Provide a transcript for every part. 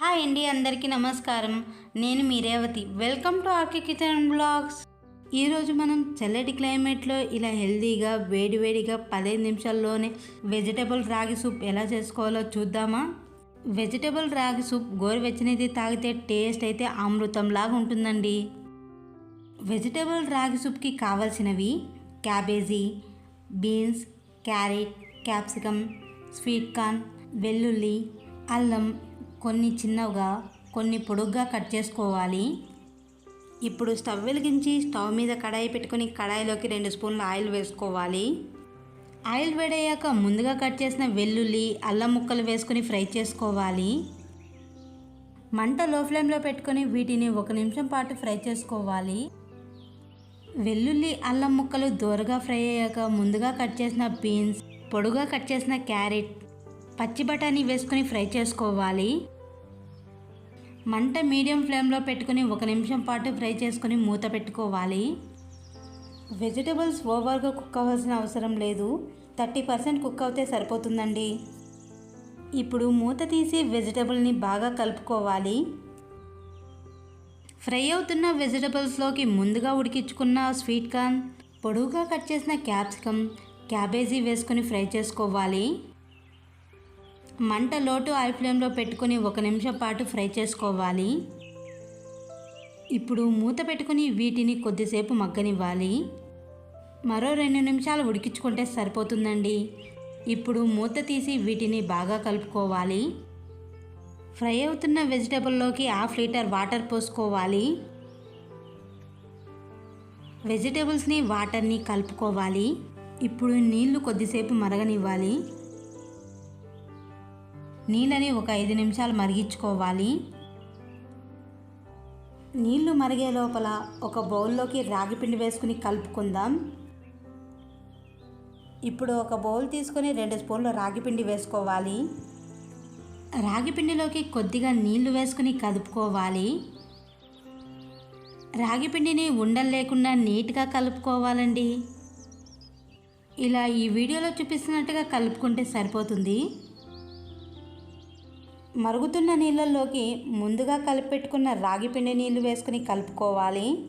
Hi అండి అందరికీ నమస్కారం. నేను మీ Revathi. Welcome to RK kitchen blogs ఈరోజు మనం చల్లటి క్లైమేట్లో ఇలా హెల్తీగా వేడివేడిగా పదిహేను నిమిషాల్లోనే వెజిటేబుల్ రాగి సూప్ ఎలా చేసుకోవాలో చూద్దామా? వెజిటేబుల్ రాగి సూప్ గోరువెచ్చనిది తాగితే టేస్ట్ అయితే అమృతంలాగా ఉంటుందండి. వెజిటేబుల్ రాగి సూప్కి కావాల్సినవి cabbage beans carrot capsicum sweet corn వెల్లుల్లి అల్లం కొన్ని చిన్నగా కొన్ని పొడుగ్గా కట్ చేసుకోవాలి. ఇప్పుడు స్టవ్ వెలిగించి స్టవ్ మీద కడాయి పెట్టుకొని కడాయిలోకి రెండు స్పూన్ల ఆయిల్ వేసుకోవాలి. ఆయిల్ వేడయ్యాక ముందుగా కట్ చేసిన వెల్లుల్లి అల్లం ముక్కలు వేసుకొని ఫ్రై చేసుకోవాలి. మంట లో ఫ్లేమ్లో పెట్టుకొని వీటిని ఒక నిమిషం పాటు ఫ్రై చేసుకోవాలి. వెల్లుల్లి అల్లం ముక్కలు దోరగా ఫ్రై అయ్యాక ముందుగా కట్ చేసిన బీన్స్ పొడుగా కట్ చేసిన క్యారెట్ పచ్చి బఠానీ వేసుకొని ఫ్రై చేసుకోవాలి. మంట మీడియం ఫ్లేమ్లో పెట్టుకొని ఒక నిమిషం పాటు ఫ్రై చేసుకొని మూత పెట్టుకోవాలి. వెజిటబుల్స్ ఓవర్గా కుక్ అవ్వాల్సిన అవసరం లేదు. థర్టీ పర్సెంట్ కుక్ అవుతే సరిపోతుందండి. ఇప్పుడు మూత తీసి వెజిటబుల్ని బాగా కలుపుకోవాలి. ఫ్రై అవుతున్న వెజిటబుల్స్లోకి ముందుగా ఉడికించుకున్న స్వీట్ కార్న్ పొడువుగా కట్ చేసిన క్యాప్సికమ్ క్యాబేజీ వేసుకొని ఫ్రై చేసుకోవాలి. మంట లోటు ఐ ఫ్లేమ్లో పెట్టుకొని ఒక నిమిషం పాటు ఫ్రై చేసుకోవాలి. ఇప్పుడు మూత పెట్టుకుని వీటిని కొద్దిసేపు మగ్గనివ్వాలి. మరో రెండు నిమిషాలు ఉడికించుకుంటే సరిపోతుందండి. ఇప్పుడు మూత తీసి వీటిని బాగా కలుపుకోవాలి. ఫ్రై అవుతున్న వెజిటేబుల్లోకి హాఫ్ లీటర్ వాటర్ పోసుకోవాలి. వెజిటేబుల్స్ని వాటర్ని కలుపుకోవాలి. ఇప్పుడు నీళ్ళు కొద్దిసేపు మరగనివ్వాలి. నీళ్ళని ఒక ఐదు నిమిషాలు మరిగించుకోవాలి. నీళ్ళు మరిగే లోపల ఒక బౌల్లోకి రాగి పిండి వేసుకుని కలుపుకుందాం. ఇప్పుడు ఒక బౌల్ తీసుకొని రెండు స్పూన్లు రాగి పిండి వేసుకోవాలి. రాగి పిండిలోకి కొద్దిగా నీళ్ళు వేసుకుని కలుపుకోవాలి. రాగి పిండిని ఉండలు లేకుండా నీట్గా కలుపుకోవాలండి. ఇలా ఈ వీడియోలో చూపిస్తున్నట్టుగా కలుపుకుంటే సరిపోతుంది. మరుగుతున్న నీళ్ళల్లోకి ముందుగా కలిపెట్టుకున్న రాగి పిండి నీళ్ళు వేసుకుని కలుపుకోవాలి.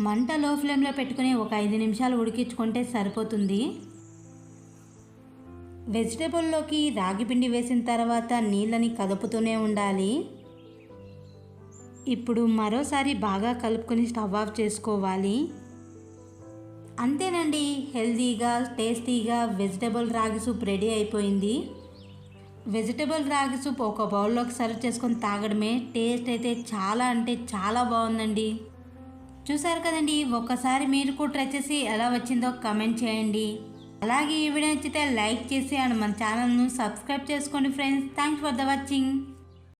మంట లో ఫ్లేమ్లో పెట్టుకుని ఒక ఐదు నిమిషాలు ఉడికించుకుంటే సరిపోతుంది. వెజిటేబుల్లోకి రాగి పిండి వేసిన తర్వాత నీళ్ళని కదుపుతూనే ఉండాలి. ఇప్పుడు మరోసారి బాగా కలుపుకొని స్టవ్ ఆఫ్ చేసుకోవాలి. అంతేనండి హెల్తీగా టేస్టీగా వెజిటేబుల్ రాగి సూప్ రెడీ అయిపోయింది. వెజిటేబుల్ రాగి సూప్ ఒక బౌల్లోకి సర్వ్ చేసుకొని తాగడమే టేస్ట్ అయితే చాలా అంటే చాలా బాగుందండి. చూసారు కదండి ఒక్కసారి మీరు కూడా ట్రై చేసి ఎలా వచ్చిందో కమెంట్ చేయండి. అలాగే ఈ వీడియో నచ్చితే లైక్ చేసి అండ్ మన ఛానల్ను సబ్స్క్రైబ్ చేసుకోండి friends thanks for the watching